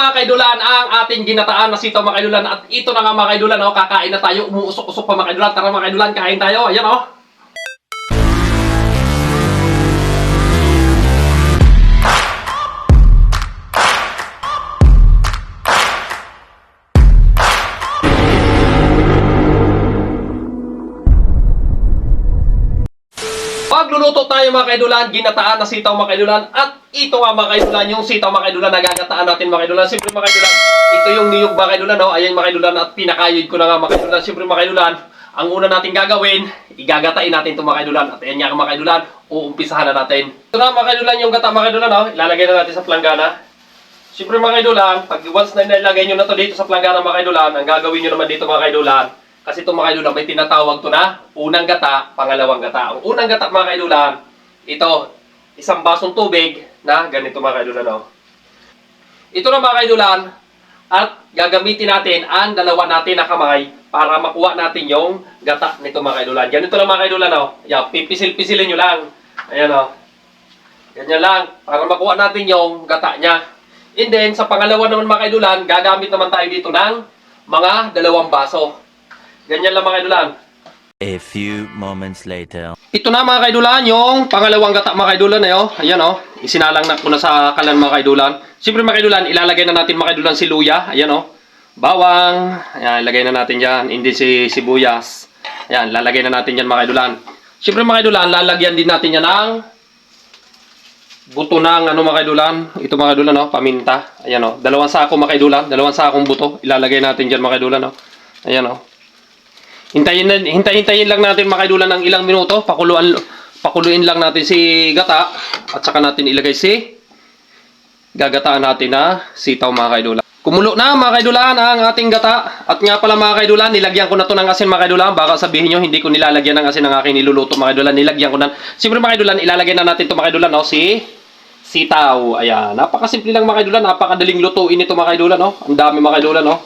mga kaidulan ang ating ginataan na sitaw mga kaidulan at ito na nga mga kaidulan oh, kakain na tayo, umuusok-usok pa mga kaidulan. Tara mga kaidulan, kain tayo. Ayan oh. Pagluluto tayo mga kaidulan, ginataan na sitaw mga kaidulan at ito nga mga kaidulan, yung sitaw mga kaidulan na natin mga kaidulan. Siyempre mga kaidulan, ito yung niyog mga kaidulan, no? ayan mga kaidulan at pinakayod ko na nga mga kaidulan. Siyempre mga kaidulan, ang una natin gagawin, igagatain natin ito mga kaidulan at ayan nga mga kaidulan, uumpisahan na natin. Ito na mga kaidulan yung gata mga kaidulan, no? ilalagay na natin sa planggana. Siyempre mga kaidulan, pag once na nilagay nyo na to dito sa planggana mga kaidulan, ang gagawin nyo naman dito mga kaidulan, kasi itong mga kaidulan may tinatawag to na unang gata, pangalawang gata. Ang unang gata mga kaidulan, ito, isang basong tubig na ganito mga kaidulan. Oh. Ito na mga kaidulan, at gagamitin natin ang dalawa natin na kamay para makuha natin yung gata nito mga kaidulan. Ganito lang mga kaidulan. Oh. Yan, pipisil-pisilin nyo lang. Ayan oh. Ganyan lang, para makuha natin yung gata niya. And then, sa pangalawa naman mga kaidulan, gagamit naman tayo dito ng mga dalawang baso. Ganyan lang mga kaidulan. A few moments later. Ito na mga kaidulan, yung pangalawang gata mga kaidulan eh, oh. Ayan oh, isinalang na ko na sa kalan mga kaidulan. Siyempre mga kaidulan, ilalagay na natin mga kaidulan si luya. Ayan oh. Bawang, ayan, ilagay na natin yan. Hindi si sibuyas. Ayan, lalagay na natin yan mga kaidulan. Siyempre mga kaidulan, lalagyan din natin yan ng buto ng ano mga kaidulan. Ito mga kaidulan oh, paminta. Ayan oh, dalawang sako mga kaidulan, dalawang sakong buto. Ilalagay natin dyan mga kaidulan oh. Ayan oh. Hintayin na, hintayin, hintayin lang natin mga kaidulan ng ilang minuto. Pakuluan, pakuluin lang natin si gata at saka natin ilagay si gagataan natin na sitaw mga kaidulan. Kumulo na mga kaidulan ang ating gata. At nga pala mga kaidulan, nilagyan ko na to ng asin mga kaidulan. Baka sabihin nyo, hindi ko nilalagyan ng asin ng aking niluluto mga kaidulan. Nilagyan ko na. Siyempre mga kaidulan, ilalagay na natin to mga kaidulan, no? si sitaw. Ayan, napakasimple lang mga kaidulan. Napakadaling lutuin ito mga kaidulan, no? Ang dami mga kaidulan, no?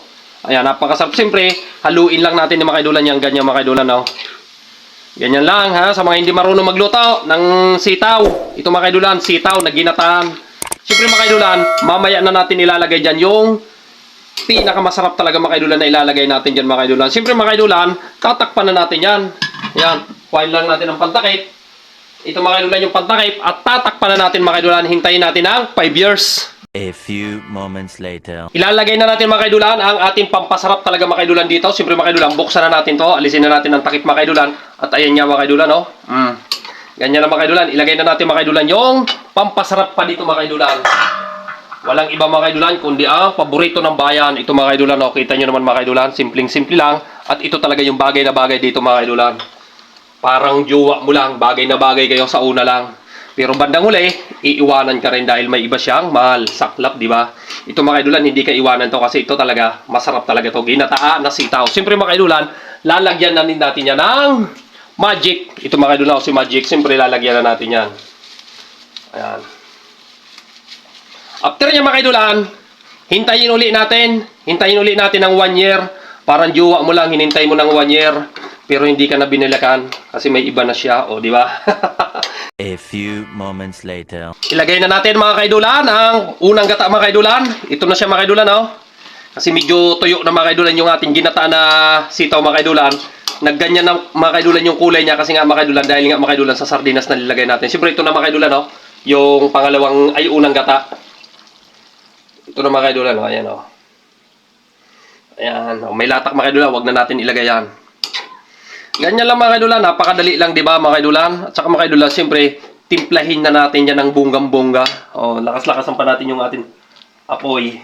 Ayan, napakasarap. Siyempre, haluin lang natin ng mga kaidulan yung ganyan mga kaidulan? Ganyan lang ha, sa mga hindi marunong magluto ng sitaw. Ito mga sitaw na ginataan. Siyempre mga mamaya na natin ilalagay dyan yung pinakamasarap talaga mga na ilalagay natin dyan mga. Siyempre mga tatakpan na natin yan. Yan, kuhain lang natin ang pantakip. Ito mga yung pantakip at tatakpan na natin mga. Hintayin natin ang 5 years. A few moments later. Ilalagay na natin mga kaidulan ang ating pampasarap talaga mga kaidulan dito. Siyempre mga kaidulan, buksan na natin to. Alisin na natin ang takip mga kaidulan. At ayan nga mga kaidulan, oh. Mm. Ganyan lang mga kaidulan. Ilagay na natin mga kaidulan yung pampasarap pa dito mga kaidulan. Walang iba mga kaidulan, kundi ang paborito ng bayan. Ito mga kaidulan, oh. Kita nyo naman mga kaidulan. Simpleng-simple lang. At ito talaga yung bagay na bagay dito mga kaidulan. Parang jowa mo lang. Bagay na bagay kayo sa una lang. Pero bandang huli, iiwanan ka rin dahil may iba siyang mahal. Saklap, di ba? Ito mga kaidulan, hindi ka iwanan to kasi ito talaga, masarap talaga to. Ginataan na sitaw. Siyempre mga kaidulan, lalagyan na din natin yan ng magic. Ito mga kaidulan, si magic. Siyempre lalagyan na natin yan. Ayan. After niya mga kaidulan, hintayin uli natin. Hintayin uli natin ng one year. Parang jowa mo lang, hinintay mo ng one year. Pero hindi ka na binilakan kasi may iba na siya. O, di ba? A few moments later. Ilagay na natin mga kaidulan ang unang gata mga kaidulan. Ito na siya mga kaidulan oh. Kasi medyo tuyo na mga kaidulan yung ating ginata na sitaw mga kaidulan. Nagganyan na mga kaidulan yung kulay niya kasi nga mga kaidulan dahil nga mga kaidulan sa sardinas na nilagay natin. Siyempre ito na mga kaidulan oh. Yung pangalawang ay unang gata. Ito na mga kaidulan oh. Ayan oh. Ayan. Oh, may latak mga kaidulan. Huwag na natin ilagay yan. Ganyan lang mga kaidulan, napakadali lang 'di ba mga kaidulan? At saka mga kaidulan, siyempre, timplahin na natin 'yan ng bonggang-bongga. Oh, lakas-lakasan pa natin yung ating apoy.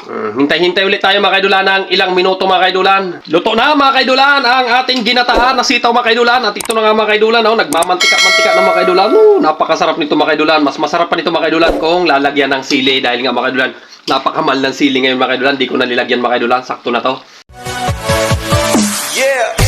Hmm, hintay-hintay ulit tayo mga kaidulan ng ilang minuto mga kaidulan. Luto na mga kaidulan ang ating ginataan na sitaw mga kaidulan. At ito na nga mga kaidulan, oh, nagmamantika-mantika na mga kaidulan. Oh, napakasarap nito mga kaidulan. Mas masarap pa nito mga kaidulan kung lalagyan ng sili dahil nga mga kaidulan, napakamal ng sili ngayon mga kaidulan. Di ko na nilagyan mga kaidulan, sakto na to. Yeah.